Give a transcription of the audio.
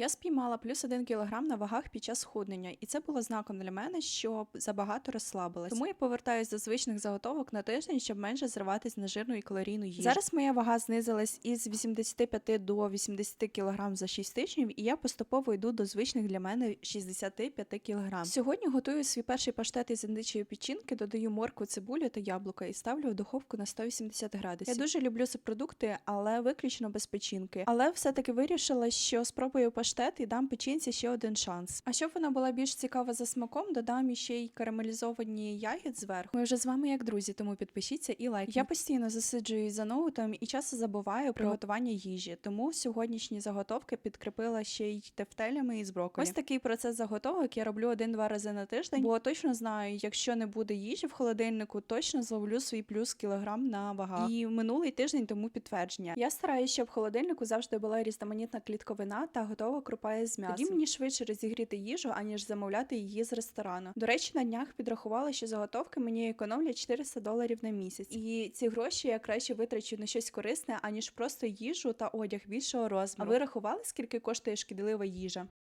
Я спіймала плюс 1 кілограм на вагах під час схуднення, і це було знаком для мене, що забагато розслабилась. Тому я повертаюсь до звичних заготовок на тиждень, щоб менше зриватись на жирну і калорійну їжу. Зараз моя вага знизилась із 85 до 80 кілограм за 6 тижнів, і я поступово йду до звичних для мене 65 кілограм. Сьогодні готую свій перший паштет із індичої печінки, додаю моркву, цибулю та яблука і ставлю в духовку на 180 градусів. Я дуже люблю субпродукти, але виключно без печінки. Але все-таки вирішила, що спробую паштет і дам печінці ще один шанс. А щоб вона була більш цікава за смаком, додам іще й карамелізовані ягід зверху. Ми вже з вами як друзі, тому підпишіться і лайк. Я постійно засиджую за ноутом і часто забуваю про готування їжі, тому сьогоднішні заготовки підкріпила ще й тефтелями із брокколі. Ось такий процес заготовок я роблю один-два рази на тиждень, бо точно знаю, якщо не буде їжі в холодильнику, точно зловлю свій плюс кілограм на вагах. І минулий тиждень тому підтвердження. Я стараюся, щоб в холодильнику завжди була різноманітна клітковина та готова крупа з м'ясом. Тоді мені швидше розігріти їжу, аніж замовляти її з ресторану. До речі, на днях підрахувала, що заготовки мені економлять 400 доларів на місяць. І ці гроші я краще витрачу на щось корисне, аніж просто їжу та одяг більшого розміру. А ви рахували, скільки коштує шкідлива їжа?